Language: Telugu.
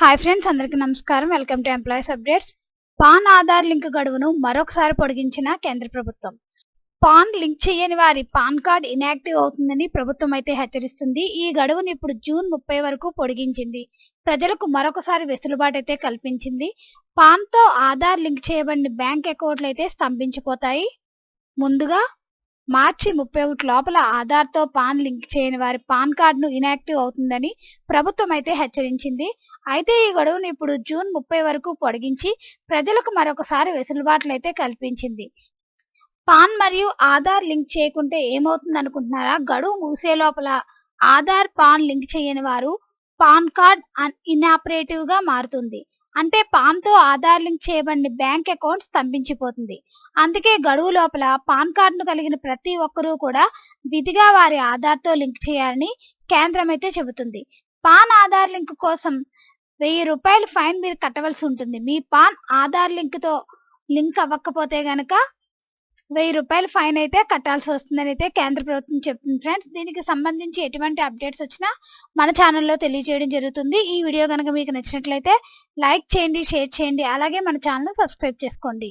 హాయ్ ఫ్రెండ్స్ అందరికీ నమస్కారం. Welcome to employees updates PAN Aadhaar link గడువును మరొకసారి పొడిగించిన కేంద్ర ప్రభుత్వం. పాన్ లింక్ చేయని వారి పాన్ కార్డ్ ఇనాక్టివ్ అవుతుందని ప్రభుత్వం అయితే హెచ్చరిస్తుంది. ఈ గడువును ఇప్పుడు జూన్ ముప్పై వరకు పొడిగించింది. ప్రజలకు మరొకసారి వెసులుబాటు అయితే కల్పించింది. పాన్తో ఆధార్ లింక్ చేయబడిన బ్యాంక్ అకౌంట్లు అయితే స్తంభించిపోతాయి. ముందుగా మార్చి ముప్పై ఒకటి లోపల ఆధార్తో పాన్ లింక్ చేయని వారి పాన్ కార్డును ఇనాక్టివ్ అవుతుందని ప్రభుత్వం అయితే హెచ్చరించింది. అయితే ఈ గడువును ఇప్పుడు జూన్ ముప్పై వరకు పొడిగించి ప్రజలకు మరొకసారి వెసులుబాట్లు అయితే కల్పించింది. పాన్ మరియు ఆధార్ లింక్ చేయకుంటే ఏమవుతుంది అనుకుంటున్నారా గడువు ముగిసే లోపల ఆధార్ పాన్ లింక్ చేయని వారు పాన్ కార్డ్ ఇనాపరేటివ్గా మారుతుంది. అంటే పాన్తో ఆధార్ లింక్ చేయబడిన బ్యాంక్ అకౌంట్ స్తంభించిపోతుంది. అందుకే గడువు లోపల పాన్ కార్డును కలిగిన ప్రతి ఒక్కరూ కూడా విధిగా వారి ఆధార్తో లింక్ చేయాలని కేంద్రం అయితే చెబుతుంది. పాన్ ఆధార్ లింక్ కోసం వెయ్యి రూపాయలు ఫైన్ మీరు కట్టవలసి ఉంటుంది. మీ పాన్ ఆధార్ లింక్తో లింక్ అవ్వకపోతే గనక వెయ్యి రూపాయలు ఫైన్ అయితే కట్టాల్సి వస్తుందని అయితే కేంద్ర ప్రభుత్వం చెప్తుంది ఫ్రెండ్స్. దీనికి సంబంధించి ఎటువంటి అప్డేట్స్ వచ్చినా మన ఛానల్లో తెలియజేయడం జరుగుతుంది. ఈ వీడియో కనుక మీకు నచ్చినట్లయితే లైక్ చేయండి షేర్ చేయండి. అలాగే మన ఛానల్ సబ్స్క్రైబ్ చేసుకోండి.